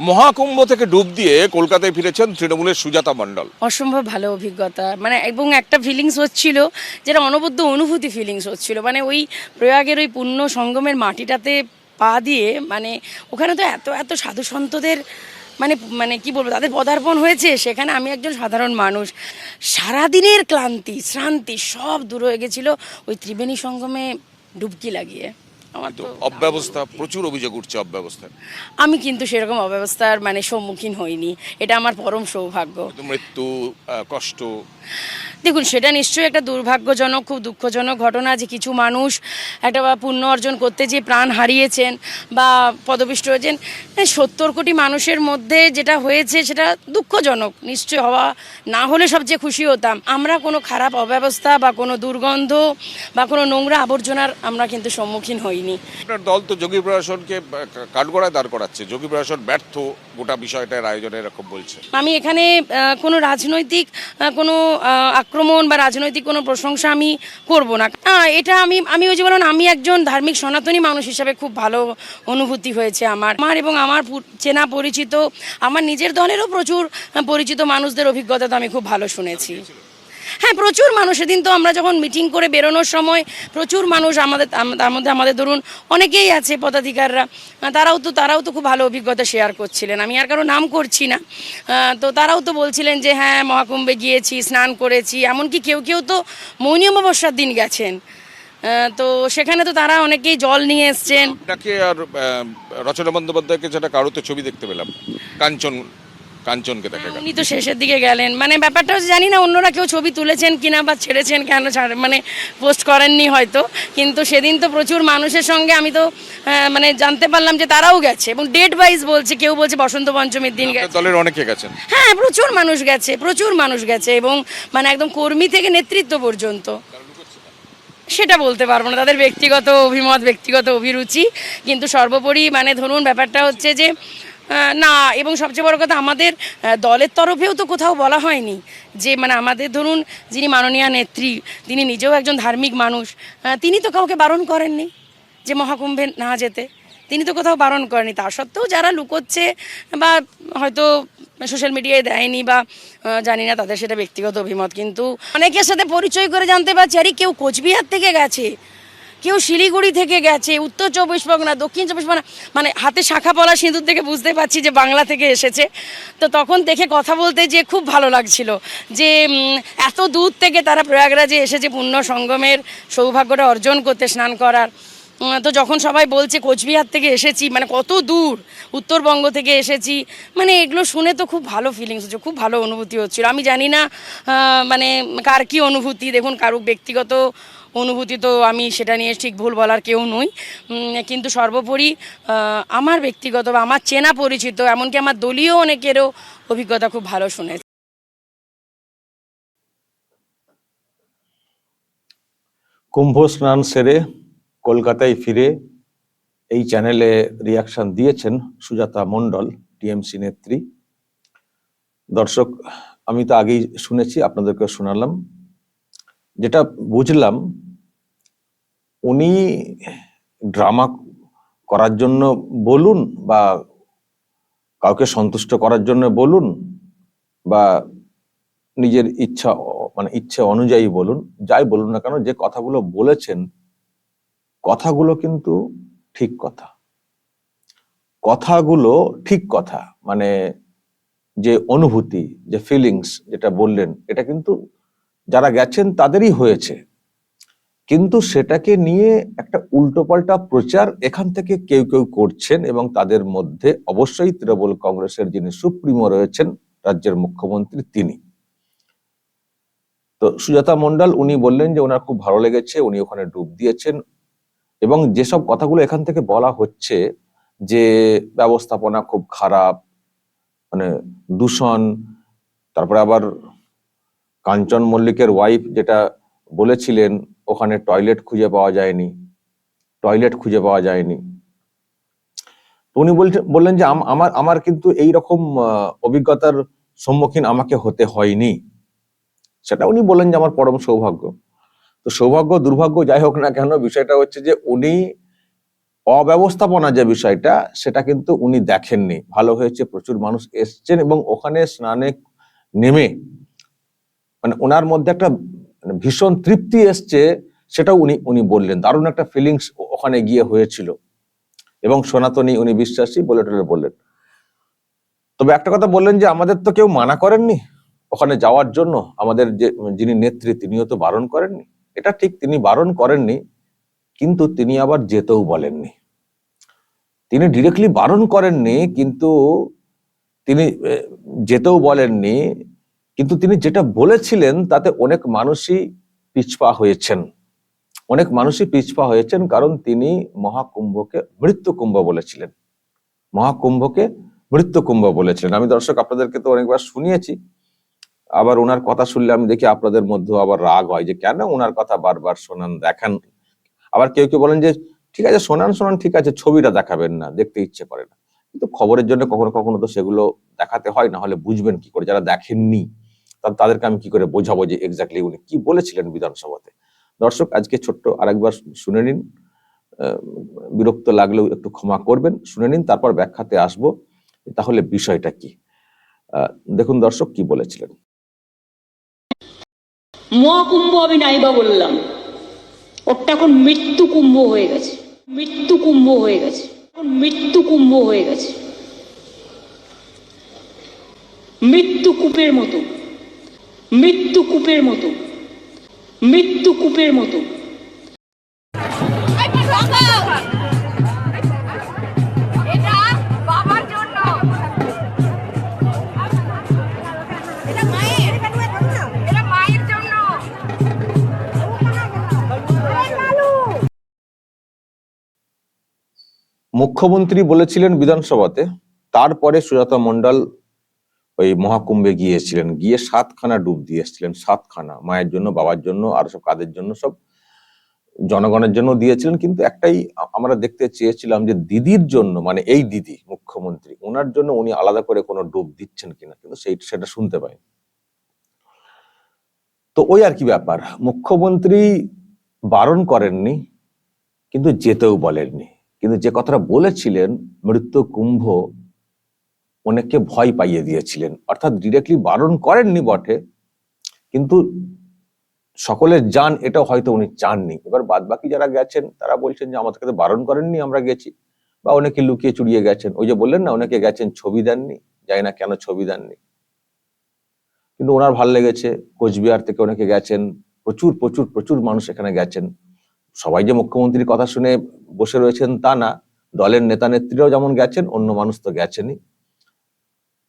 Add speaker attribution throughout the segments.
Speaker 1: মহাকুম্ভ থেকে ডুব দিয়ে কলকাতায় ফিরেছেন তৃণমূলের সুজাতা মণ্ডল।
Speaker 2: অসম্ভব ভালো অভিজ্ঞতা। মানে এবং একটা ফিলিংস হচ্ছিল, যেটা অনবদ্য অনুভূতি ফিলিংস হচ্ছিল। মানে ওই প্রয়াগের ওই পুণ্য সঙ্গমের মাটিটাতে পা দিয়ে মানে ওখানে তো এত এত সাধু সন্তদের মানে মানে কি বলব, তাদের পদার্পণ হয়েছে, সেখানে আমি একজন সাধারণ মানুষ। সারাদিনের ক্লান্তি, শ্রান্তি সব দূর হয়ে গেছিল ওই ত্রিবেণী সঙ্গমে ডুবকি লাগিয়ে। আমার
Speaker 1: তো অব্যবস্থা প্রচুর অভিযোগ উঠছে অব্যবস্থা
Speaker 2: আমি কিন্তু সেরকম অব্যবস্থার মানে সম্মুখীন হইনি। এটা আমার পরম সৌভাগ্য।
Speaker 1: মৃত্যু কষ্ট
Speaker 2: দেখুন সেটা নিশ্চয়ই একটা দুর্ভাগ্যজনক খুব দুঃখজনক ঘটনা যে কিছু মানুষ একটা বা পুণ্য অর্জন করতে যে প্রাণ হারিয়েছেন বা পদপিষ্ট হয়েছেন। সত্তর কোটি মানুষের মধ্যে যেটা হয়েছে সেটা দুঃখজনক নিশ্চয় হওয়া না হলে সবচেয়ে খুশি হতাম। আমরা কোনো খারাপ অব্যবস্থা বা কোনো দুর্গন্ধ বা কোনো নোংরা আবর্জনার আমরা কিন্তু সম্মুখীন হইনি।
Speaker 1: আপনার দল তো যোগী প্রশাসনকে কাঠগড়ায় দাঁড় করাচ্ছে। যোগী প্রশাসন ব্যর্থ গোটা বিষয়টার আয়োজনে এরকম বলছে।
Speaker 2: আমি এখানে কোনো রাজনৈতিক কোনো আক্রমণ বা রাজনৈতিক কোনো প্রশংসা আমি করব না। এটা আমি আমি ওই যে বলুন আমি একজন ধার্মিক সনাতনী মানুষ হিসাবে খুব ভালো অনুভূতি হয়েছে আমার। আমার এবং আমার চেনা পরিচিত, আমার নিজের দলেরও প্রচুর পরিচিত মানুষদের অভিজ্ঞতা তো আমি খুব ভালো শুনেছি। হ্যাঁ প্রচুর মানুষ সেদিন তো আমরা যখন মিটিং করে বেরোনোর সময় প্রচুর মানুষ আমাদের তার মধ্যে আমাদের ধরুন অনেকেই আছে পদাধিকাররা তারাও তো তারাও তো খুব ভালো অভিজ্ঞতা শেয়ার করছিলেন। আমি আর কারও নাম করছি না। তো তারাও তো বলছিলেন যে হ্যাঁ মহাকুম্ভে গিয়েছি, স্নান করেছি। এমনকি কেউ কেউ তো মৌনী অমাবস্যার দিন গেছেন। তো সেখানে তো তারা অনেকেই জল নিয়ে এসছেন।
Speaker 1: আর রচনা বন্দ্যোপাধ্যায়কে যেটা কারোতে ছবি দেখতে পেলাম, কাঞ্চন কাঞ্চনকে দেখা গেল।
Speaker 2: উনি তো শেষের দিকে গেলেন। মানে ব্যাপারটা হচ্ছে জানি না অন্যরা কেউ ছবি তুলেছেন কিনা বা ছেড়েছেন কেন ছাড়- মানে পোস্ট করেননি হয়তো। কিন্তু সেদিন তো প্রচুর মানুষের সঙ্গে আমি তো মানে জানতে পারলাম যে তারাও গেছে এবং ডেট ওয়াইজ বলছে কেউ বলছে বসন্ত পঞ্চমীর দিন গেছে।
Speaker 1: দলের অনেকে গেছেন।
Speaker 2: হ্যাঁ প্রচুর মানুষ গেছে প্রচুর মানুষ গেছে এবং মানে একদম কর্মী থেকে নেতৃত্ব পর্যন্ত। সেটা বলতে পারব না তাদের ব্যক্তিগত অভিমত ব্যক্তিগত অভিরুচি। কিন্তু সর্বোপরি মানে ধরুন ব্যাপারটা হচ্ছে যে না, এবং সবচেয়ে বড় কথা আমাদের দলের তরফেও তো কোথাও বলা হয়নি যে মানে আমাদের ধরুন যিনি মাননীয় নেত্রী, তিনি নিজেও একজন ধার্মিক মানুষ তিনি তো কাউকে বারণ করেননি যে মহাকুম্ভে না যেতে। তিনি তো কোথাও বারণ করেনি তা সত্ত্বেও যারা লুকোচ্ছে বা হয়তো সোশ্যাল মিডিয়ায় দেয়নি বা জানি না, তাদের সেটা ব্যক্তিগত অভিমত। কিন্তু অনেকের সাথে পরিচয় করে জানতে পারছি, আরে কেউ কোচবিহার থেকে গেছে। কেউ শিলিগুড়ি থেকে গেছে, উত্তর চব্বিশ পরগনা, দক্ষিণ চব্বিশ পরগনা মানে হাতে শাখা পলা সিঁদুর থেকে বুঝতে পারছি যে বাংলা থেকে এসেছে। তো তখন দেখে কথা বলতে যে খুব ভালো লাগছিল যে এত দূর থেকে তারা প্রয়াগরাজে এসেছে পুণ্য সঙ্গমের সৌভাগ্যটা অর্জন করতে, স্নান করার। তো যখন সবাই বলছে কোচবিহার থেকে এসেছি মানে কত দূর, উত্তরবঙ্গ থেকে এসেছি মানে এগুলো শুনে তো খুব ভালো ফিলিংস হচ্ছে, খুব ভালো অনুভূতি হচ্ছিল। আমি জানি না মানে কার কী অনুভূতি, দেখুন কারুর ব্যক্তিগত অনুভূতি তো আমি সেটা নিয়ে ঠিক ভুল বলার কেউ নই। কিন্তু সর্বোপরি আমার ব্যক্তিগত বা আমার চেনা পরিচিত, এমনকি আমার দলীয় অনেকেরও অভিজ্ঞতা খুব ভালো শুনেছি।
Speaker 3: কুম্ভ স্নান সেরে কলকাতায় ফিরে এই চ্যানেলে রিয়াকশন দিয়েছেন সুজাতা মণ্ডল, টিএমসি নেত্রী। দর্শক, আমি তো আগেই শুনেছি আপনাদেরকে শোনালাম। যেটা বুঝলাম উনি ড্রামা করার জন্য বলুন বা কাউকে সন্তুষ্ট করার জন্য বলুন বা নিজের ইচ্ছা মানে ইচ্ছে অনুযায়ী বলুন, যাই বলুন না কেন, যে কথাগুলো বলেছেন, কথাগুলো কিন্তু ঠিক কথা। কথাগুলো ঠিক কথা মানে যে অনুভূতি, যে ফিলিংস যেটা বললেন, এটা কিন্তু যারা গেছেন তাদেরই হয়েছে। কিন্তু সেটাকে নিয়ে একটা উল্টোপাল্টা প্রচার এখান থেকে কেউ কেউ করছেন এবং তাদের মধ্যে অবশ্যই তৃণমূল কংগ্রেসের যিনি সুপ্রিমো রয়েছেন, রাজ্যের মুখ্যমন্ত্রী তিনি। তো সুজাতা মন্ডল উনি বললেন যে ওনার খুব ভালো লেগেছে, উনি ওখানে ডুব দিয়েছেন এবং যেসব কথাগুলো এখান থেকে বলা হচ্ছে যে ব্যবস্থাপনা খুব খারাপ মানে দূষণ, তারপরে আবার কাঞ্চন মল্লিকের ওয়াইফ যেটা বলেছিলেন ওখানে টয়লেট খুঁজে পাওয়া যায়নি টয়লেট খুঁজে পাওয়া যায়নি। তো উনি বললেন যে আম- আমার আমার কিন্তু এই রকম অভিজ্ঞতার সম্মুখীন আমাকে হতে হয়নি। সেটা উনি বললেন যে আমার পরম সৌভাগ্য। তো সৌভাগ্য, দুর্ভাগ্য যাই হোক না কেন, বিষয়টা হচ্ছে যে উনি অব্যবস্থাপনা যে বিষয়টা, সেটা কিন্তু উনি দেখেননি। ভালো হয়েছে, প্রচুর মানুষ এসছেন এবং ওখানে স্নানে নেমে মানে ওনার মধ্যে একটা ভীষণ তৃপ্তি এসছে, সেটাও উনি উনি বললেন। দারুণ একটা ফিলিংস ওখানে গিয়ে হয়েছিল। এবং সনাতনী উনি বিশ্বাসী বলে টলে বললেন। তবে একটা কথা বললেন যে, আমাদের তো কেউ মানা করেননি ওখানে যাওয়ার জন্য। আমাদের যে, যিনি নেত্রী, তিনিও তো বারণ করেননি। এটা ঠিক, তিনি বারণ করেননি, কিন্তু তিনি আবার যেতেও বলেননি। তিনি ডিরেক্টলি বারণ করেননি, কিন্তু তিনি যেতেও বলেননি কিন্তু তিনি যেটা বলেছিলেন, তাতে অনেক মানুষই পিছপা হয়েছেন। অনেক মানুষই পিছপা হয়েছেন কারণ তিনি মহাকুম্ভকে মৃত্যু কুম্ভ বলেছিলেন। মহাকুম্ভকে মৃত্যু কুম্ভ বলেছিলেন। আমি দর্শক আপনাদেরকে তো অনেকবার শুনিয়েছি, আবার ওনার কথা শুনলে আমি দেখি আপনাদের মধ্যে আবার রাগ হয় যে কেন ওনার কথা বারবার শোনান দেখান? আবার কেউ কেউ বলেন যে, ঠিক আছে শোনান শোনান ঠিক আছে, ছবিটা দেখাবেন না, দেখতে ইচ্ছে করে না। কিন্তু খবরের জন্য কখনো কখনো তো সেগুলো দেখাতে হয়, না হলে বুঝবেন কি করে, যারা দেখেননি। তাদেরকে আমি কি করে বোঝাবো যে এক্স্যাক্টলি উনি কি বলেছিলেন বিধানসভাতে? দর্শক, আজকে ছোট্ট আরেকবার শুনে নিন। বিরক্ত লাগলেও একটু ক্ষমা করবেন, শুনে নিন, তারপর ব্যাখ্যাতে আসব তাহলে বিষয়টা কি। দেখুন দর্শক কি বলেছিলেন।
Speaker 4: মহাকুম্ভ আমি নাইবা বললাম। ওটা এখন মৃত্যু কুম্ভ হয়ে গেছে। মৃত্যু কুম্ভ হয়ে গেছে। মৃত্যু কুম্ভ হয়ে গেছে। মৃত্যু কূপের মতো। মৃত্যু কূপের মতো। মৃত্যু কূপের মতো।
Speaker 5: এটা বাবার জন্য। এটা মায়ের। এটা মায়ের জন্য।
Speaker 3: মুখ্যমন্ত্রী বলেছিলেন বিধানসভাতে তারপরে সুজাতা মন্ডল ওই মহাকুম্ভে গিয়েছিলেন, গিয়ে সাতখানা ডুব দিয়ে এসেছিলেন, সাতখানা। মায়ের জন্য, বাবার জন্য, আর সব কাদের জন্য, সব জনগণের জন্য দিয়েছিলেন। কিন্তু একটাই আমরা দেখতে চেয়েছিলাম যে দিদির জন্য মানে এই দিদি, মুখ্যমন্ত্রী, ওনার জন্য উনি আলাদা করে কোনো ডুব দিচ্ছেন কিনা, কিন্তু সেই, সেটা শুনতে পাই তো ওই আর কি ব্যাপার, মুখ্যমন্ত্রী বারণ করেননি, কিন্তু যেতেও বলেননি। কিন্তু যে কথাটা বলেছিলেন মৃত্যু কুম্ভ অনেককে ভয় পাইয়ে দিয়েছিলেন। অর্থাৎ ডিরেক্টলি বারণ করেননি বটে, কিন্তু সকলের যান এটা হয়তো উনি চাননি। এবার বাদ বাকি যারা গেছেন, তারা বলছেন যে, আমাদেরকে তো বারণ করেননি, আমরা গেছি। বা অনেকে লুকিয়ে চুরিয়ে গেছেন। ওই যে বললেন না, অনেকে গেছেন ছবি দেননি জানি না কেন ছবি দেননি। কিন্তু ওনার ভালো লেগেছে, কোচবিহার থেকে অনেকে গেছেন, প্রচুর প্রচুর প্রচুর মানুষ এখানে গেছেন। সবাই যে মুখ্যমন্ত্রীর কথা শুনে বসে রয়েছেন তা না, দলের নেতা নেত্রীরাও যেমন গেছেন, অন্য মানুষ তো গেছেনই।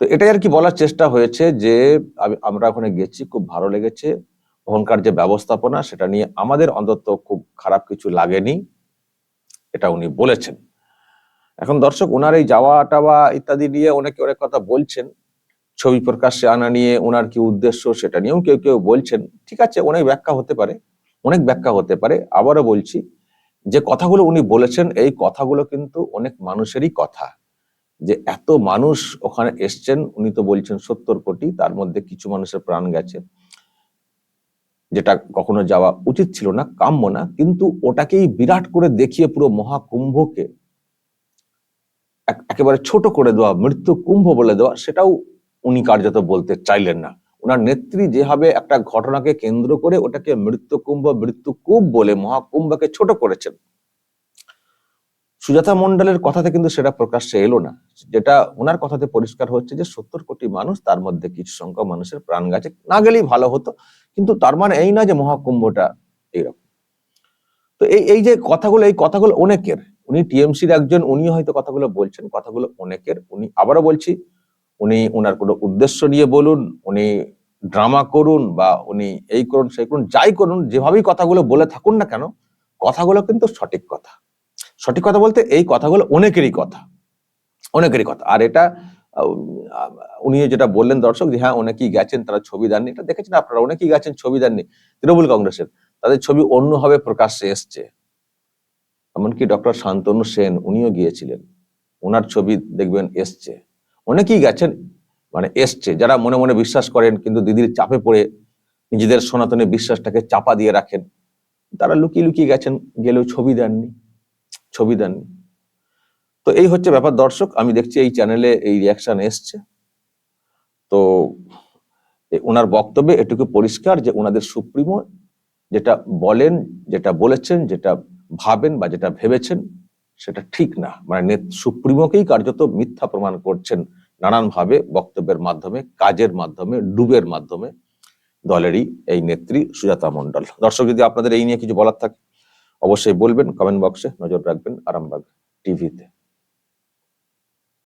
Speaker 3: তো এটাই আর কি বলার চেষ্টা হয়েছে যে আমি- আমরা ওখানে গেছি, খুব ভালো লেগেছে। ওখানকার যে ব্যবস্থাপনা, সেটা নিয়ে আমাদের অন্তত খুব খারাপ কিছু লাগেনি, এটা উনি বলেছেন। এখন দর্শক ওনার এই যাওয়া টাওয়া ইত্যাদি নিয়ে অনেকে অনেক কথা বলছেন। ছবি প্রকাশ্যে আনা নিয়ে ওনার কি উদ্দেশ্য, সেটা নিয়েও কেউ কেউ বলছেন। ঠিক আছে, অনেক ব্যাখ্যা হতে পারে, অনেক ব্যাখ্যা হতে পারে। আবারও বলছি, যে কথাগুলো উনি বলেছেন, এই কথাগুলো কিন্তু অনেক মানুষেরই কথা। যে এত মানুষ ওখানে এসছেন, উনি তো বলছেন সত্তর কোটি, তার মধ্যে কিছু মানুষের প্রাণ গেছে। যেটা কখনো যাওয়া উচিত ছিল না, কাম্য না, কিন্তু ওটাকেই বিরাট করে দেখিয়ে পুরো মহাকুম্ভকে একেবারে ছোট করে দেওয়া, মৃত্যু কুম্ভ বলে দেওয়া, সেটাও উনি কার্যত বলতে চাইলেন না। ওনার নেত্রী যেভাবে একটা ঘটনাকে কেন্দ্র করে ওটাকে মৃত্যু কুম্ভ, মৃত্যু কূপ বলে মহাকুম্ভকে ছোট করেছেন সুজাতা মন্ডলের কথাতে কিন্তু সেটা প্রকাশ্যে এলো না। যেটা ওনার কথাতে পরিষ্কার হচ্ছে যে, সত্তর কোটি মানুষ তার মধ্যে কিছু সংখ্যক মানুষের প্রাণ গেছে। না গেলেই ভালো হতো, কিন্তু তার মানে এই না যে মহাকুম্ভটা এইরকম। তো এই এই যে কথাগুলো, এই কথাগুলো অনেকের, উনি টিএমসির একজন, উনি হয়তো কথাগুলো বলছেন, কথাগুলো অনেকের, উনি আবারও বলছি, উনি ওনার কোনো উদ্দেশ্য নিয়ে বলুন, উনি ড্রামা করুন বা উনি এই করুন, সেই করুন, যাই করুন, যেভাবেই কথাগুলো বলে থাকুন না কেন, কথাগুলো কিন্তু সঠিক কথা। সঠিক কথা বলতে এই কথাগুলো অনেকেরই কথা। অনেকেরই কথা। আর এটা উনি যেটা বললেন দর্শক যে হ্যাঁ অনেকেই গেছেন, তারা ছবি দেননি। এটা দেখেছেন আপনারা, অনেকেই গেছেন, ছবি দেননি। তৃণমূল কংগ্রেসের, তাদের ছবি অন্যভাবে প্রকাশ্যে এসছে। এমনকি ডক্টর শান্তনু সেন, উনিও গিয়েছিলেন। ওনার ছবি দেখবেন এসছে। অনেকেই গেছেন মানে এসছে, যারা মনে মনে বিশ্বাস করেন, কিন্তু দিদির চাপে পড়ে নিজেদের সনাতনী বিশ্বাসটাকে চাপা দিয়ে রাখেন। তারা লুকিয়ে লুকিয়ে গেছেন, গেলেও ছবি দেননি। ছবি দেননি তো এই হচ্ছে ব্যাপার। দর্শক, আমি দেখছি এই চ্যানেলে এই রিয়াকশন এসছে। তো ওনার বক্তব্যে এটুকু পরিষ্কার যে ওনাদের সুপ্রিমো যেটা বলেন, যেটা বলেছেন, যেটা ভাবেন বা যেটা ভেবেছেন, সেটা ঠিক না। মানে সুপ্রিমোকেই কার্যত মিথ্যা প্রমাণ করছেন নানানভাবে বক্তব্যের মাধ্যমে, কাজের মাধ্যমে, ডুবের মাধ্যমে দলেরই এই নেত্রী সুজাতা মণ্ডল। দর্শক, যদি আপনাদের এই নিয়ে কিছু বলার থাকে। অবশ্যই বলবেন কমেন্ট বক্সে নজর রাখবেন আরামবাগ টিভিতে